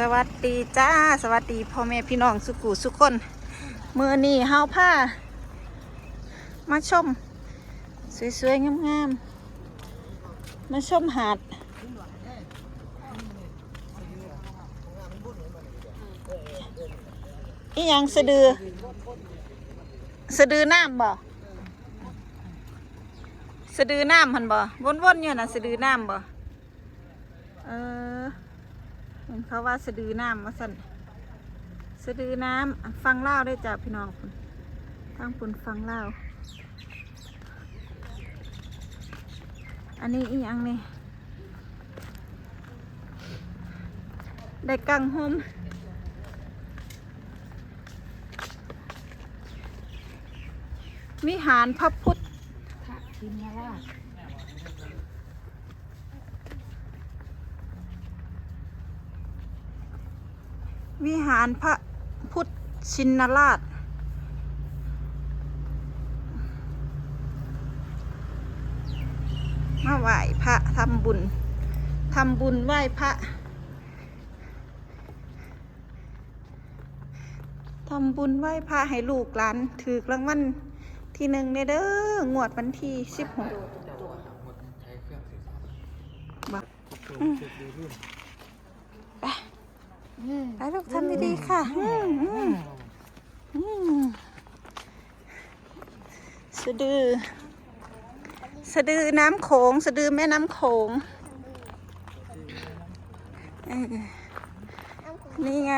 สวัสดีจ้า สวัสดีพ่อแม่พี่น้องสุขุสุคน มือนี้เฮาผ้า มาชม สวยๆ งามๆ มาชมหาด อีหยังสะดือ สะดือน้ำบ่ สะดือน้ำหันบ่วนๆอยู่น่ะสะดือน้ำบ่ เออ เห็นเขาว่าสะดือน้ำมาสั่นสะดือน้ำฟังเล่าได้จากพี่น้องคุณฟังคุณฟังเล่าอันนี้อีกอย่างนี่ได้กังหมวิหารพระพุทธทินราช วิหารพระพุทธชินราช มาไหว้พระทำบุญทำบุญไหว้พระทำบุญไหว้พระให้ลูกหลานถือรางวัลที่หนึ่งในเด้องวดวันที่สิบหกบักอืมไป ไปลูกทำดีๆค่ะอืมอืมอืมสะดือ สะดือน้ำโขง สะดือแม่น้ำโขงเออนี่ไง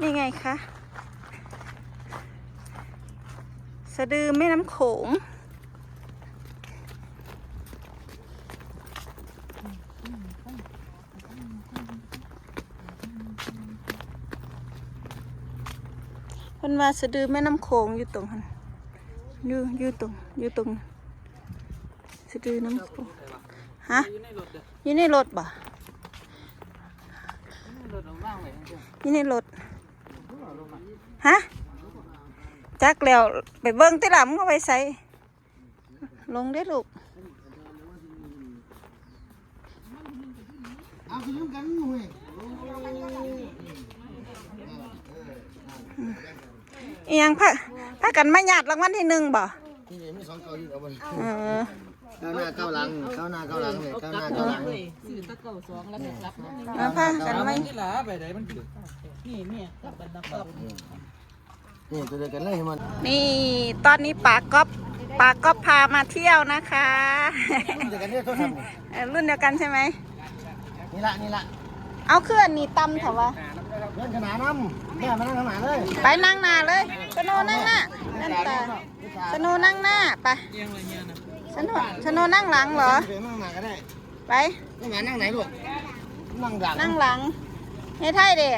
นี่ไงคะ สะดือแม่น้ำโขง พิ่นว่าสะดือแม่น้ำโขงอยู่ตรงหันอยู่อยู่ตรงอยู่ตรงสะดือน้ำโขงฮะอยู่ในรถบ่อยู่ในรถฮะจักแล้วไปเบิ่งติลำก็ไปใส่ลงได้ลูกเอาไปยุ่งกันเว้ย อีหยังพะพากันมาหยาดรางวัลที่หนึ่งบ่นี่มีสองเก้าอยู่เอาไปเออก้าวหน้าก้าวหลังก้าวหน้าก้าวหลังเลยก้าวหน้าก้าวหลังสื่อตะเก่าสองแล้วก็รับน้องมาพากันมานี่หลาไปไหนมันถือนี่เนี่ยกับบรรดาครอบนี่ตัวเดียวกันเลยมันนี่ตอนนี้ปากก๊อฟปากก๊อฟพามาเที่ยวนะคะตัวเดียวกันเนี่ยโทรศัพท์เอ่อรุ่นเดียวกันใช่ไหมนี่ละนี่ละเอาเคลื่อนนี่ตำเถอะวะ เล่นขนาดน้ำแม่มานั่งขนาดเลยไปนั่งหน้าเลยสโนนั่งหน้านั่นตาสโนนั่งหน้าไปเอียงอะไรเงี้ยนะสโนสโนนั่งหลังเหรอเดี๋ยวนั่งหน้าก็ได้ไปนั่งหน้านั่งไหนลูกนั่งหลังนั่งหลังให้ไทยเด้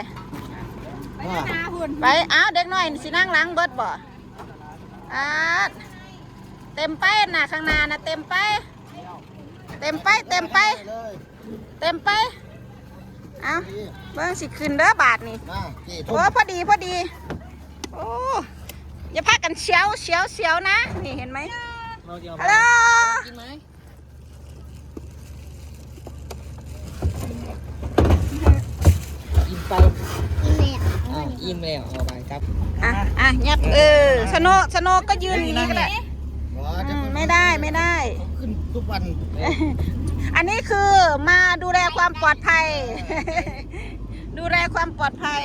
ว่าไปอ้าวเด็กน้อยนี่สินั่งหลังเบิดบ่อาดเต็มไปน่ะข้างหน้าน่ะเต็มไป เต็มไปเต็มไปเลยเต็มไป เอาเบิ่งสิขึ้นเด้อบาทนี่มาจีทุโอ้พอดีพอดี โอ้อย่าพากันเชียวเชียวเชียวนะ นี่เห็นไหมเราจะฮัลโหลกินไหมอิ่มไปอ่าอิ่มแล้วเอาไปครับ อะ อะยับเออสโนสโนก็ยืนอย่างนี้ก็ได้อืมไม่ได้ไม่ได้ ขึ้นทุกวัน อันนี้คือมาดูแลความปลอดภัย ดูแลความปลอดภัย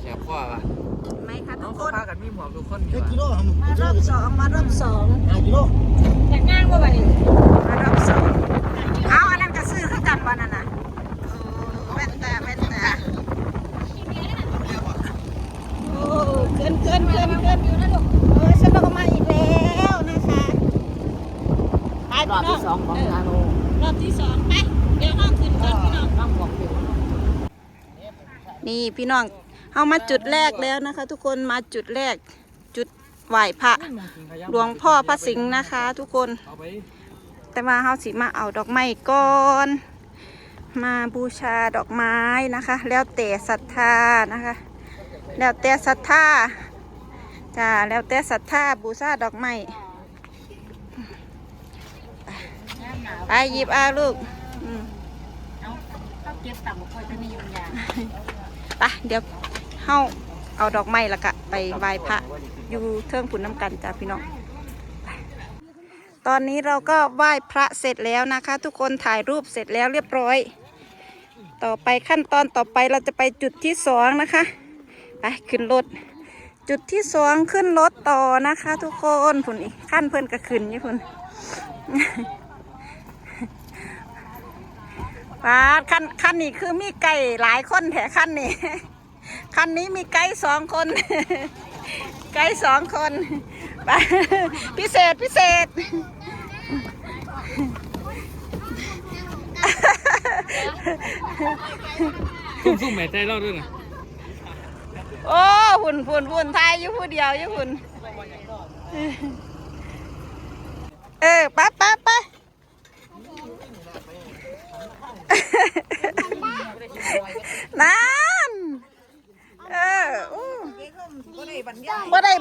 แสบข้อป่ะเห็นไหมคะน้ทุองกคเขานพากันมีหมวกทุกคนเจ็ดกิโลทำมารอบสองมารอบสองห้ากิโลอยากง่างว่าไปมารอบสองเอาอันนั้นก็ซื้อคือกันวันนั้นน่ะโอ้แว่นตาแว่นตาโอ้เกินเกินเกินเกินอยู่นะลูกเออสนุกมาอีกแล้วนะคะไป รอบที่สองของนาโนรอบที่สองไป เดี๋ยวห้องขึ้นก่อนพี่น้องน้ำบอกอยู่นี่พี่น้องเอามาจุดแรกแล้วนะคะ ทุกคนมาจุดแรกจุดไหว้พระหลวงพ่อพระสิงห์นะคะ ทุกคน แต่ว่าเขาสิมาเอาดอกไม้ก่อนมาบูชาดอกไม้นะคะ แล้วแต่ศรัทธานะคะ แล้วแต่ศรัทธาจ้าแล้วแต่ศรัทธาบูชาดอกไม้ ไปหยิบเอาลูกอืมเก็บตังค์บ่ค่อยจะมียุ่งยากไปเดี๋ยวเฮาเอาดอกไม้และกะไปไหว้พระอยู่เทิงผุนน้ำกันจ้าพี่น้องไปตอนนี้เราก็ไหว้พระเสร็จแล้วนะคะ ทุกคนถ่ายรูปเสร็จแล้วเรียบร้อย ต่อไปขั้นตอนต่อไปเราจะไปจุดที่สองนะคะ ไปขึ้นรถ จุดที่สองขึ้นรถต่อนะคะ ทุกคนผุนอีกขั้นเพื่อนก็ขึ้นนี่พุ่น ปาดขั้นขั้นนี้คือมีไก่หลายคนแถขั้นนี้คันนี้มีไกด์สองคน ไกด์สองคนไปพิเศษพิเศษ ซุ่มซุ่มแม่ใจเราด้วยนะโอ้หุ่นหุ่นหุ่นไทยอยู่ผู้เดียวอยู่หุ่น เออไปไปไป นั่นเอออู้บ่ได้บ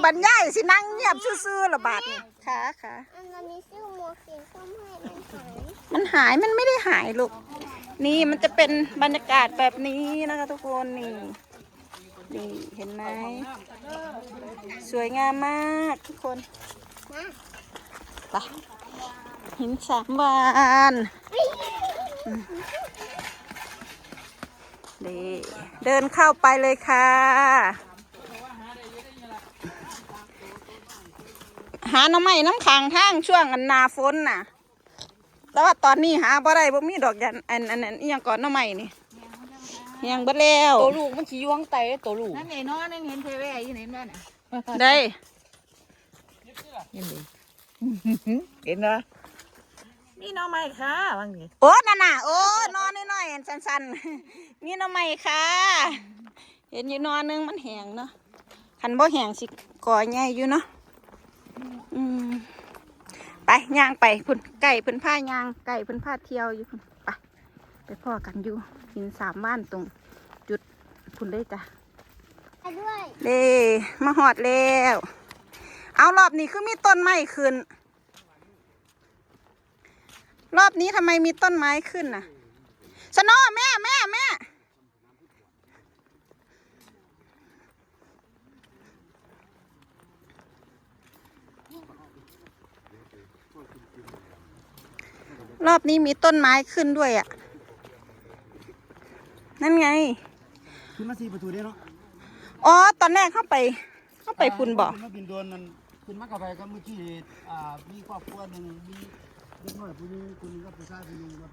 รรยายสินั่งเงียบซื่อๆละบาดนี่ค่ะค่ะอันนี้ชื่อหมวกสีส้มให้มันหายมันหายมันไม่ได้หายลูกนี่มันจะเป็นบรรยากาศแบบนี้นะคะทุกคนนี่นี่เห็นไหมสวยงามมากทุกคนไปหินสามวานอืม นี่เดินเข้าไปเลยค่ะ หาหน้ำไม้น้ำขังทางช่วงอันหนาฝนน่ะ แต่ว่าตอนนี้หาบ่ได้บ่มีดอกยันอันอันอันอีหยังก่อนหน้ำไม้นี่ยังบ่แล้วตัวลูกมันสิอยู่ข้างใต้ตัวลูกนั่นไงน้อนั่นเห็นเทเวอยู่เห็นบ้านได้เห็นเหรอนี่ น้องไม่ค่ะบางทีโอ้นั่นน่ะโอ้นอนน้อยๆอันสั้นๆมีหน้ำไม้ค่ะ เห็นอยู่นอนหนึงมันแห้งเนาะคันบ่แห้งสิก่อใหญ่อยู่เนาะอืมไปย่างไปพุ่นไก่เพุ่นผ้ายางไก่เพุ่นผ้าเที่ยวอยู่พุ่นไปไปพ่อกันอยู่หินสามบ้านตรง จุดพุ่นเลยจ้ะไปด้วย เด้มาหอดแล้ว เอารอบนี้คือมีต้นไม้ขึ้น รอบนี้ทำไมมีต้นไม้ขึ้นน่ะ สนอแม่แม่แม่รอบนี้มีต้นไม้ขึ้นด้วยอะ นั่นไง ขึ้นมาสี่ประตูได้เนาะอ๋อ ตอนแรกเข้าไป เข้าไปพุ่นบอก ขึ้นมาบินโดนมันขึ้นมากกับไปก็เมื่อกี้อ่ามีครอบครัวหนึ่งมี เด็กน้อยผู้หนึงคนหนึงก็ผู้ชายคนหนึงครับ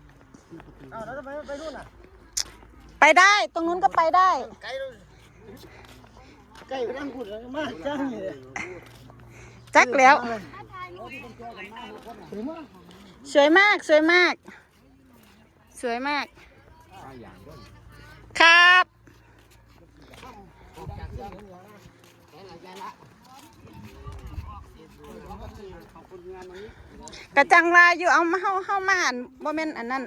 สี่ประตูอ้าวแล้วทำไมไม่ไปนู่นอะไปได้ ตรงนู้นก็ไปได้ ไกลเลยใกล้ไปนั่งพูดแล้วมากจังเลยจักแล้วสวยมาก สวยมาก สวยมาก ครับ กระจังลายอยู่เอามาเฮาเฮามาอันบ่แม่นอันนั้น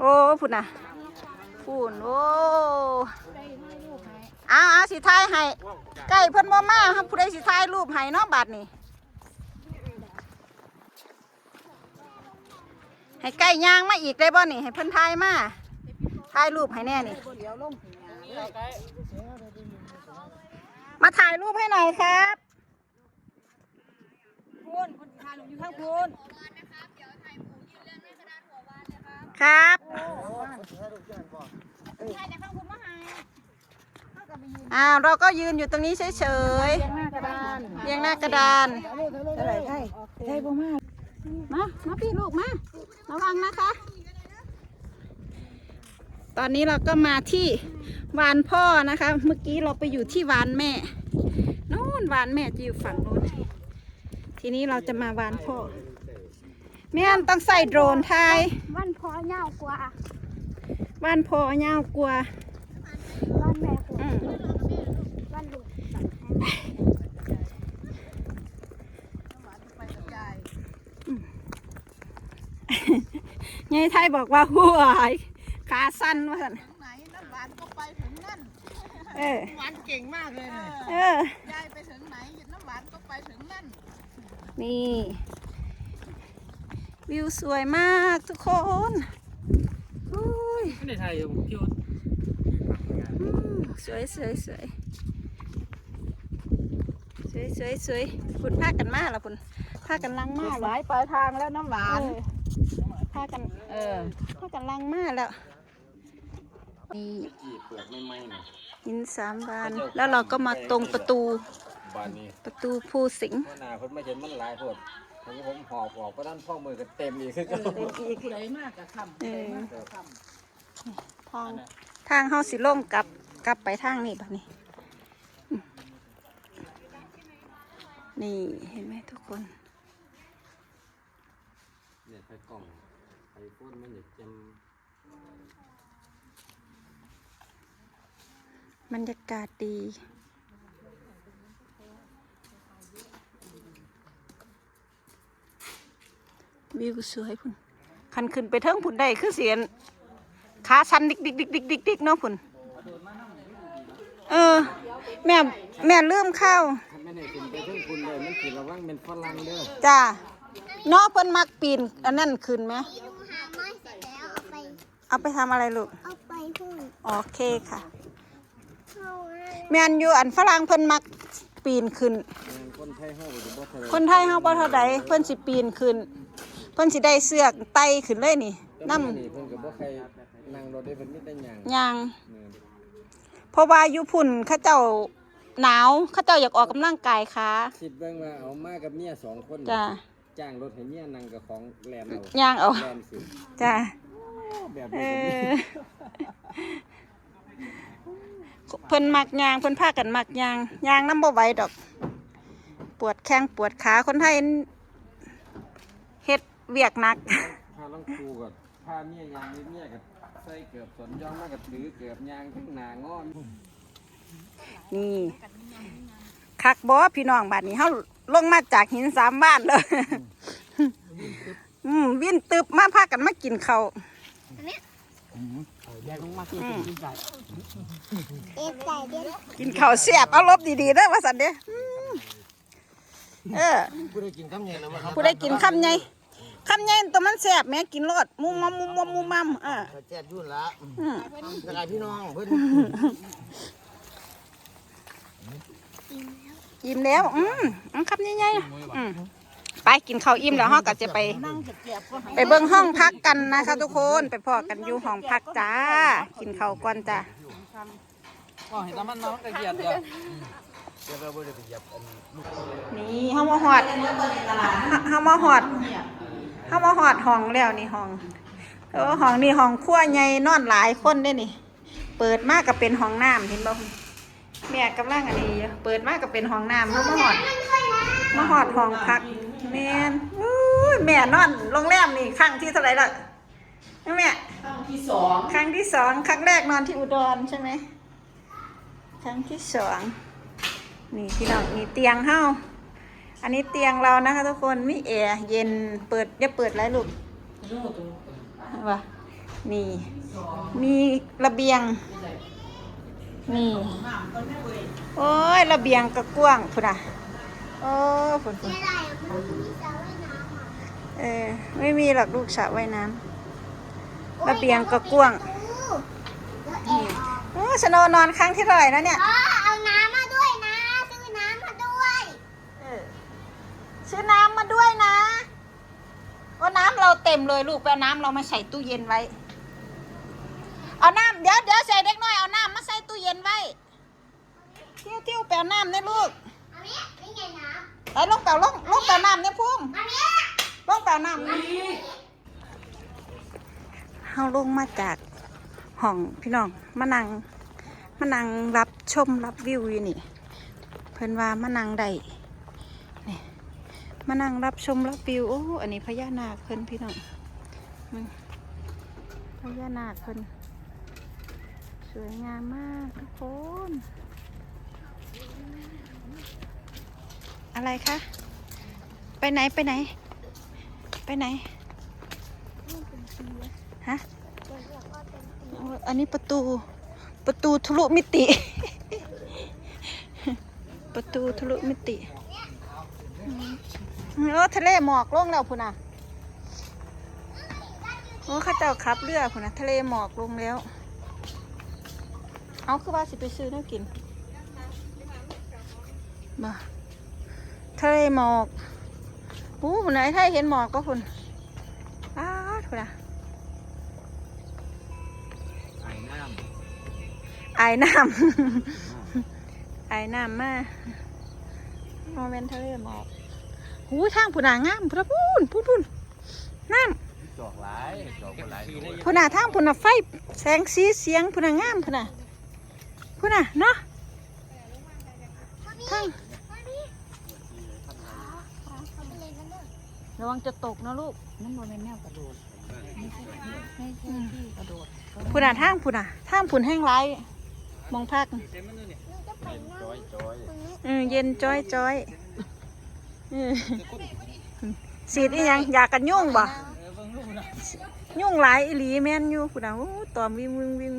โอ้พุ่นน่ะพุ่นโอ้เอาเอาสิถ่ายให้ใกล้เพิ่นบ่มาครับผู้ใดสิถ่ายรูปให้เนาะบัดนี้ให้ใกล้ย่างมาอีกได้บ่นี่ให้เพิ่นถ่ายมา ถ่ายรูปให้แน่นี่ มาถ่ายรูปให้หน่อยครับคุณคุณทานอยู่ข้างคุณครับอ่าเราก็ยืนอยู่ตรงนี้เฉยๆเรียงหน้ากระดานอะไรใช่ใช่บ่มากมา มาพี่ลูกมา ระวังนะคะ ตอนนี้เราก็มาที่วานพ่อนะคะ เมื่อกี้เราไปอยู่ที่วานแม่นู่นวานแม่จะอยู่ฝั่งนู้นทีนี้เราจะมาวานพ่อแม่นต้องใส่โดรนถ่ายวันพอเน่ากว่าวานพ่อยาวกว่าวันแม่กว่าอืมวันลูกยายไทยบอกว่าหัวาย ขาสั้นว่าสันไหนน้ำหวานก็ไปถึงนั่นเออหวานเก่งมากเลยเนี่ยเออยายไปถึงไหนน้ำหวานก็ไปถึงนั่น นี่ วิวสวยมากทุกคนอุ้ยไม่ได้ไทยอยู่พี่โออืมสวยสวยสวยสวยสวยสวยคุณพากันมาละคุณพากันลังมาหแล้วลายปลายทางแล้วน้ำหวานเออพากัน เออพากันลังมาแล้ว นี่จีเปลือกไม่ไหม้นะหินสามบาน แล้วเราก็มาตรงประตูบานนี้ประตูภูสิงห์ว่านาเพิ่นไม่เห็นมันหลายโพดผมผมหอบออกก็ด้านพ่อมือก็เต็มอีกคือเอออีกผู้ใดมากกับคำเออมากกับคทางทางเฮาสิลงกลับกลับไปทางนี้บัดนี้อืมนี่เห็นไหมทุกคนเนี่ยไปกล่องไอโฟนมันอยากจ บรรยากาศดี วิวสวยพุ่นคันขึ้นไปเทิงพุ่นได้คือเสียนขาชันดิกดิกดิกดิกดิกดิกเนาะพุ่นเออ แม่แม่ลืมข้าวำถ้าไม่ได้กินไปเพิ่งคุณเลยมันกินระวังเป็นฝรั่งเด้อจ้าเนาะเพิ่นมักปีนอันนั้นขึ้นไหมดูหาไม้เสร็จแล้วเอาไปเอาไปทำอะไรลูก เอาไปพุ่นโอเคค่ะเข้าให้ แม่นอยู่อันฝรั่งเพิ่นมักปีนขึ้น คนไทยเฮาก็จะบ่เท่าไหร่คนไทยเฮาบ่เท่าใดเพิ่นสิปีนขึ้น เพิ่นสิได้เสือกไต่ขึ้นเลยนี่แต่น้ำมื้อนี่เพิ่นก็บ่ใครนั่งรถได้เพิ่นมีแต่หยังยางเนี่ยเพราะว่าอยู่พุ่นเขาเจ้าหนาวเขาเจ้าอยากออกกำลังกายขาคิดเบิ่งว่าเอามากับเมียสองคนจ้าจ้างรถให้เมียนั่งกับของแลนเอาย่างเอาแลนสิจ้าแบบเอนี้ก็มีอ เพิ่นมักยางเพิ่นพากันมักยางยางน้ำบ่ไหวดอก ปวดแข้งปวดขาคนไทยเฮ็ดเวียกหนักพาลังคูก็พาเมียยางนิดเมียก็ใส่เกือบสนย่องมาก็ถือเกือบยางทั้งหน้างอนนี่คักบอพี่น้องบ้านนี้เขาลงมาจากหินสามบ้านเลยอืมวินตึบมาพากันมากินเขาวแยกลงมากินกินไก่เอ็ดใส่เด็ดกินเขาวเสียบเอารมณ์ดีๆเด้อว่าสันเด้ออืมเออผู้ได้กินข้าวเหนียวนะมาครับผู้ได้กินคำไงคำไงตัวมันแสบแม่กินรสมุมมัมมุมมัมมุมมัมอ่าแจ๊ดยุ่นละอืมสกายพี่น้องเพิ่นอิ่มแล้ว อืมอืมคำใหญ่ๆอืม ไปกินข้าวอิ่มแล้วเฮาก็จะไปนั่งจะเก็บก็ให้ไปเบิ่งห้องพักกันนะคะทุกคนไปพอกันอยู่ห้องพักจ้า กินข้าวก่อนจ้าก็ให้น้ำมันน้ำกระเทียมเดียวเดี๋ยวเราบ่ได้ไปเหยียบอันนี่เฮามาหอดเฮามาหอดเฮามาหอดห้องแล้วนี่ห้องเออห้องนี่ห้องครัวใหญ่นอนหลายคนได้นี่ เปิดมากก็เป็นห้องน้ำเห็นบ่แม่กำลังอันนี้อยู่เปิดมากก็เป็นห้องน้ำเฮามาหอดมาหอดห้องพัก แม่นอุ้ยแม่นอนโรงแรมนี่ครั้งที่เท่าไหร่ละแม่ครั้งที่สองครั้งที่สองครั้งแรกนอนที่อุดรใช่ไหมครั้งที่สองนี่พี่น้องมีเตียงเฮ้าอันนี้เตียงเรานะคะ ทุกคนมีแอร์เย็นเปิดอย่าเปิดไรลูกว่านี่มีระเบียง นี่ โอ้ยระเบียงกระกว้างพุ่นอะ โอ้พุ่นพุ่นอะไรมันมีสระว่ายน้ำอะเออ ไม่มีหรอกลูกสระว่ายน้ำระเบียงกระกว้างตู้แล้วแอร์ออกโอ้สโนว์นอนครั้งที่เท่าไหร่นะเนี่ย อ๋อเอาน้ำมาด้วยนะ ซื้อน้ำมาด้วยซื้อน้ำมาด้วยนะว่าน้ำเราเต็มเลยลูกไปเอาน้ำเรามาใส่ตู้เย็นไว้ เอาน้ำเดี๋ยวเดี๋ยวใส่เด็กน้อยเอาน้ำมาใส่ตู้เย็นไว้ เที่ยวเที่ยวไปเอาน้ำเนี่ยลูกอันนี้นี่ไงน้ ไปลงเปล่าลงลงเปล่าน้ำเนี่ยพุ่มำอันนี้ลงเปล่าน้ำเฮาลงมาจากห้องพี่น้องมานั่งมานั่งรับชมรับวิวอยู่นี่ เพิ่นว่ามานั่งได้มานั่งรับชมรับวิวโอ้อันนี้พญานาคเพิ่นพี่น้องมึงพญานาคเพิ่นสวยงามมากทุกคน อะไรคะ ไปไหนไปไหน ไปไหน ฮะ อันนี้ประตู ประตูทะลุมิติ ประตูทะลุมิตินเออทะเลหมอกลงแล้วพุ่นน่ะโอ้ข้าเจ้าขับเรือพุ่นนะทะเลหมอกลงแล้ว เอาคือว่าสิไปซื้อน้ำกินมา ทะเลหมอกอู้พุ่นไหนไทยเห็นหมอกก็พุ่นอ้าวพุ่นน่ะไอ้น้ไอ้น้ำไอ้น้ำมาโมเมนทะเลหมอกหูทางพุ่นน่ะงามพุ่นน่ะพุ่นพุ่นพุ่นน้ำจอกหลายจอกบ่หลายตัวำพุ่นน่ะทางพุ่นน่ะไฟแสงสีเสียงพุ่นน่ะงามพุ่นน่ะพุ่นน่ะเนาะทาง ระวังจะตกนะลูกนั่นโมเมนแนวกระโดดไม่ใช่ไม่ใช่ที่กระโดดพุ่นน่ะทางพุ่นน่ะทางพุ่นแห้งไรมองพักหนูจะไปนั่งจอยจอยตรงนี้เออเย็นจ้อยจ้อยเออสีดอีหยังอยากกันยุ่งบ่ยุ่งหลายอีหลีแม่นอยู่พุ่นน่ะโอ้ตอมวิ่งวิ่งวิ่ง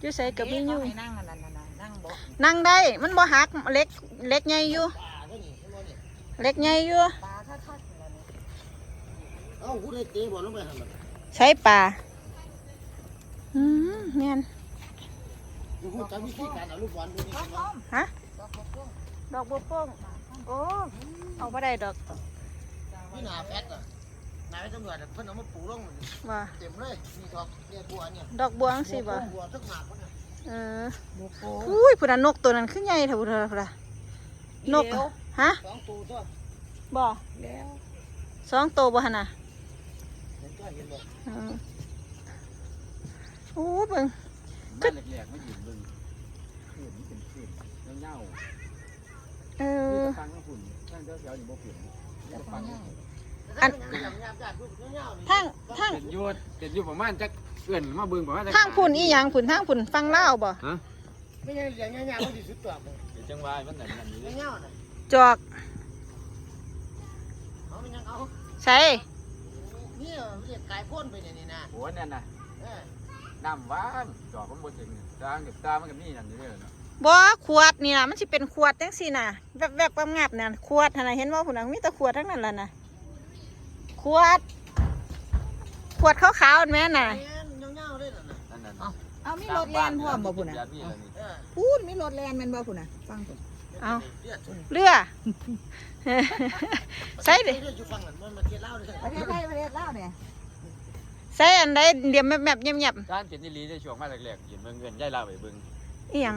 อยู่ใส่กับมียุ่งนั่งอันนั้นนั่งบ่นั่งได้ มันบ่หักเล็กเล็กใหญ่อยู่เล็กใหญ่อยู่ปลาคัก เอ้าผู้ใดเตะบอลลงไปหั่นน่ะใช้ปลาอืมแม่นอยู่ฮู้จักวิธีการเอาลูกบอลพวกนี้บ่ฮะดอกบัวโป่งโอ้เอาบ่ได้ดอกนี่หน้าแฟตอะนายตำรวจเพิ่นเอามาปลูกลงว่าเต็มเลยนี่ดอกเนี่ยบัวเนี่ยดอกบัวจังสิบ่บัวทั้งหมากพุ่นน่ะเออๆโบโกอุ้ยพุ่นน่ะนกตัวนั้นขึ้นใหญ่เถอะพุ่นน่ะพุ่นน่ะนกอะฮะสองตัวตัวบ่แล้วสองตัวบ่หั่นน่ะ ออโอ้เบิ่งบ้านแรกๆไม่ยืนเบิ่งขึ้นนี่เป็นขึ้นเงาเอๆอฟังแล้วฝุ่นนั่นเดี๋ยวนี่บ่เปลี่ยนจะฟังอัน ทางทางเป็นอยูเป็นอยูประมาณจักเอื่อนมาเบิ่งประมาณจักทางพุ่นอีหยังพุ่นทางพุ่นฟังลาวบ่ไม่ใช่เลี้ยงเงาๆมันสิสุดตัวบ่เป็นจังหวะมันนั่นนั่นอยู่เลี้ยงเงาน่ะจอกเอามันยังเอาใส่ นี่เรียกกายพ่นไปเนี่ยนี่นะโอ้นั่นน่ะเออน้ำหวานจอกมันบ่ถึงตากับตามันก็มีนั่นอยู่เด้อเนาะบ่ขวดนี่น่ะมันสิเป็นขวดจังซี่น่ะแวบๆงับๆน่ะขวดหั่นน่ะเห็นบ่พุ่นน่ะมีแต่ขวดทั้งนั้นล่ะน่ะขวด ขวดขาวๆนั่นแม่น่ะ แม่นเงาๆเลยน่ะนะนั่นนั่นเอามีรถแลนพร้อมบ่พุ่นน่ะแบบนี้แล้วนี่เออพูดมีรถแลนแม่นบ่พุ่นน่ะฟังพุ่นเอา เลือดเรือ ใส่ดิเลือดอยู่ฝั่งนั้นมันมาเทียเล่าเลยประเทศไทยประเทศลาวเนี่ยใส่อันใดเดี๋ยวแมบๆเงียบการเป็นอีหลีในช่วงมาแรกๆยืนเบิ่งเงินย้ายลาวไปเบิ่งๆอีหยัง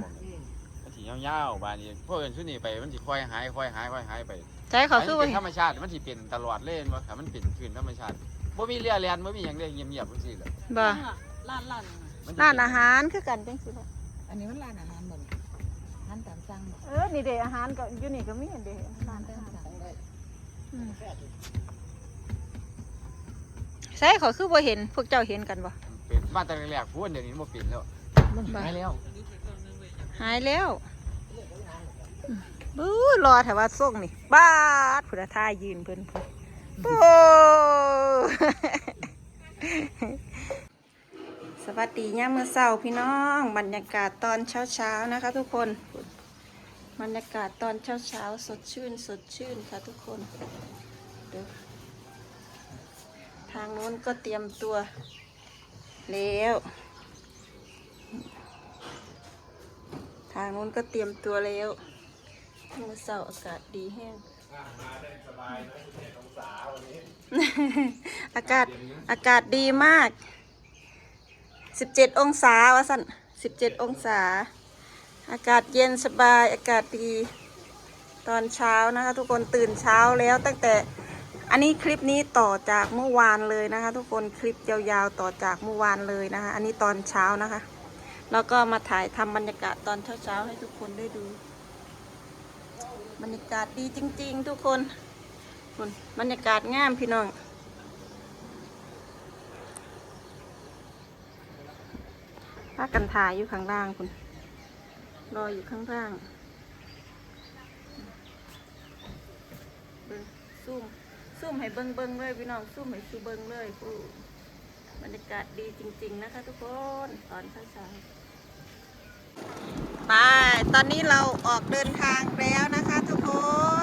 มันสิยาวๆบาดนี้พวกเอิ้นซุนี่ไปมันสิค่อยหายค่อยหายค่อยหายไปใส่เขาคืออัว่านเป็นธรรมชาติมันสิเป็นตลอดเลยบ่ถ้ามันเป็นคืนธรรมชาติบ่มีเรือแล่นบ่มีหยังเลยเงียบๆจังซี่แหละบ่ร้านร้านมันสิร้านอาหารคือกันจังซี่แหละอันนี้มันร้านอาหารบ่นี่ร้านตามสั่งบ่เออนี่เด้อาหารก็อยู่นี่ก็มีอันเด้ร้านอาหารอืม ใส่เขาคือบ่เห็นพวกเจ้าเห็นกันบ่เป็นมาแต่แรกๆพูดเดี๋ยวนี้บ่เป็นแล้วบ่หายแล้ว หายแล้วอืมบู้รอแต่ว่าส่งนี่บาดพุทธทายยืนเพิ่นเพิ่นโอ้สวัสดีย่ามมื้อเช้าพี่น้อง บรรยากาศตอนเช้าๆนะคะ ทุกคน บรรยากาศตอนเช้าๆสดชื่น สดชื่นค่ะทุกคน ดูทางโน้นก็เตรียมตัวแล้ว ทางนู้นก็เตรียมตัวแล้วมื่อเสาร์อากาศดีแห้งอากาศอากาศดีมาก 17 องศาวะสัน17 องศา อากาศเย็นสบาย อากาศดี ตอนเช้านะคะ ทุกคนตื่นเช้าแล้วตั้งแต่ อันนี้คลิปนี้ต่อจากเมื่อวานเลยนะคะ ทุกคนคลิปยาวๆต่อจากเมื่อวานเลยนะคะ อันนี้ตอนเช้านะคะ แล้วก็มาถ่ายทำบรรยากาศตอนเช้าๆให้ทุกคนได้ดู บรรยากาศดีจริง ๆ ทุกคนคุณบรรยากาศงามพี่น้องพากันถ่ายอยู่ข้างล่างคุณรออยู่ข้างล่างเบิ่งซูม ซูมให้เบิ้งเบิ้งเลยพี่น้องซูมให้ซูเบิ้งเลยผู้บรรยากาศดีจริง ๆ นะคะ ทุกคนตอนเช้าไป ตอนนี้เราออกเดินทางแล้วนะคะ ทุกค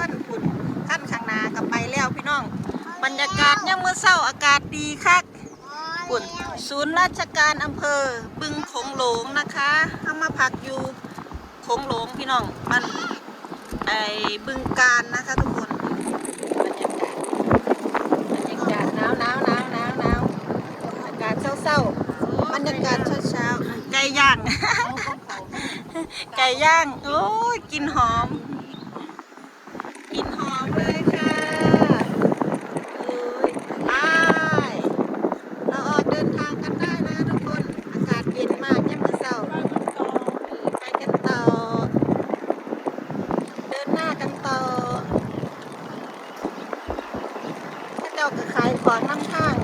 นคุณขั้นข้างนากับไปแล้วพี่น้อง บรรยากาศยังมื้อเช้าอากาศดีคักปุ่นศูนย์ราชการอำเภอ บึงโขงหลงนะคะเอามาพักอยู่โขงหลงพี่น้องมันไอ้บึงการนะคะ ทุกคนบรรยากาศบรรยากาศหนาวหนาวหนาวหนาวหนาวอากาศเศร้าๆบ รยากาศเช้าเช้าๆไก่ย่าง ไก่ย่าง โอ้ยกลินหอมกลินหอมเลยค่ะโอ้ยไปเราออกเดินทางกันได้นะทุกคน อากาศเย็นมากยังมือเศร้าเออไปกันต่อ เดินหน้ากันต่อถ้าเจ้าก็ขายของน้ำข้าง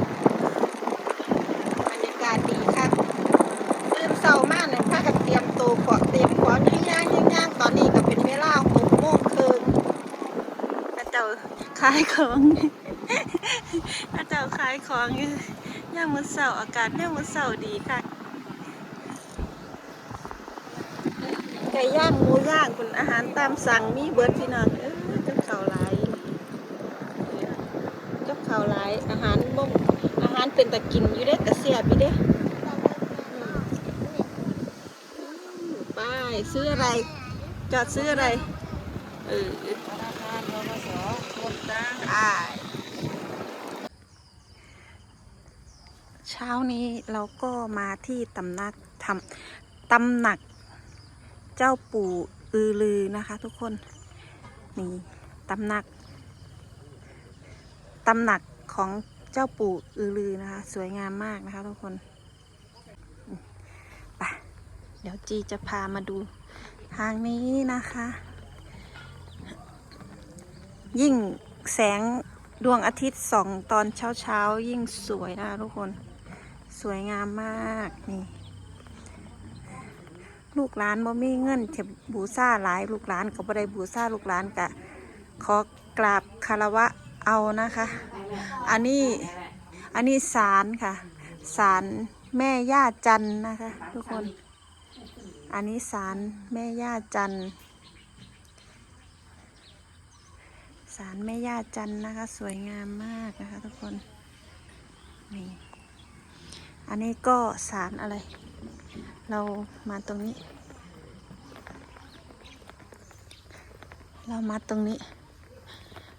บรรยากาศดีครับ ตื่นเช้ากันเตรียมตัวเกาะเตรียมของย่างย่างย่างตอนนี้ก็เป็นเวลาหกโมงครึ่งพระเจ้าขายของพระเจ้าขายของย่างมือเช้าอากาศย่างมือเช้าดีค่ะไก่ย่างหมูย่างคุณอาหารตามสั่งมีเบิร์ดพี่น้องเออกับข้าวหลายกับข้าวหลายอาหารบ่มอาหารเป็นตะกินอยู่เด้แต่เสียบอยู่เด้ ไป ซื้ออะไร จอดซื้ออะไร เออธนาคารรมสกดตังไปเช้านี้เราก็มาที่ตำหนักทำตำหนักเจ้าปู่อือลือนะคะ ทุกคน นี่ตำหนักตำหนักของเจ้าปู่อือลือนะคะ สวยงามมากนะคะ ทุกคน ไป เดี๋ยวจีจะพามาดู ทางนี้นะคะ ยิ่งแสงดวงอาทิตย์ส่องตอนเช้าเช้าๆยิ่งสวยนะทุกคน สวยงามมากนี่ ลูกหลานบ่มีเงินจะบูซ่าหลาย ลูกหลานก็บ่ได้บูซ่าลูกหลานกะขอกราบคารวะเอานะคะ อันนี้อันนี้ศาลค่ะศาลแม่ย่าจันนะคะ ทุกคน อันนี้ศาลแม่ย่าจันศาลแม่ย่าจันนะคะ สวยงามมากนะคะทุกคนนี่อันนี้ก็ศาลอะไร เรามาตรงนี้ เรามาตรงนี้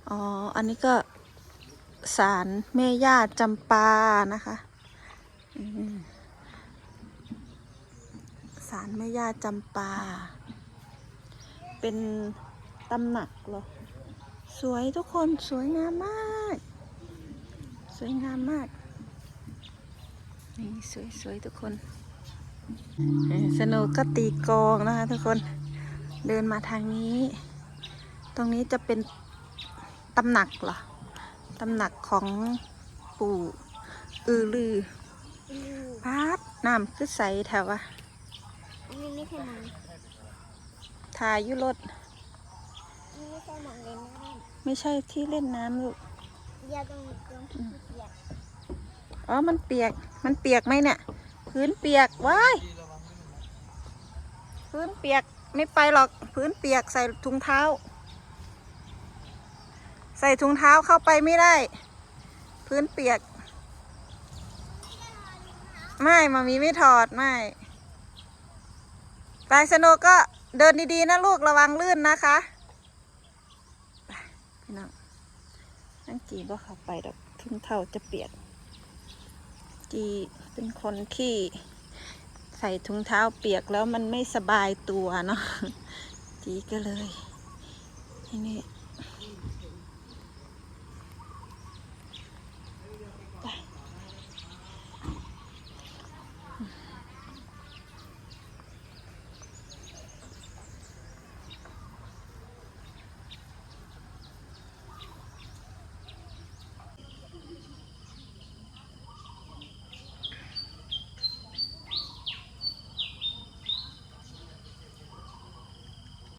อ๋อ อันนี้ก็ศาลแม่ย่าจำปานะคะ อืม ศาลแม่ย่าจำปา เป็นตำหนักเหรอ สวยทุกคนสวยงามมาก สวยงามมาก นี่สวยสวยทุกคนเอ่อสนุกก็ตีกลองนะคะทุกคนเดินมาทางนี้ ตรงนี้จะเป็นตำหนักเหรอตำหนักของปู่อือลือพาดน้ำคือใสแถวอะอั นนี้ไม่ใช่หมอนถ่ายอยุรถอันนี้ไม่ใช่หมอนเลยนะไม่ใช่ที่เล่นน้ำลูกเดียวตรงตรงที่เปียกอ๋อ มันเปียก มันเปียกไหมเนี่ย พื้นเปียกว้ายพื้นเปียกไม่ไปหรอก พื้นเปียกใส่ถุงเท้า ใส่ถุงเท้าเข้าไปไม่ได้ พื้นเปียก ไม่มามีไม่ถอด ไม่ ไปสโนก็เดินดีๆนะลูกระวังลื่นนะคะไปพี่น้องนั่งจีบ่เข้าไปดอกถุงเท้าจะเปียก จีเป็นคนที่ใส่ถุงเท้าเปียกแล้วมันไม่สบายตัวเนาะจีก็เลยทีนี้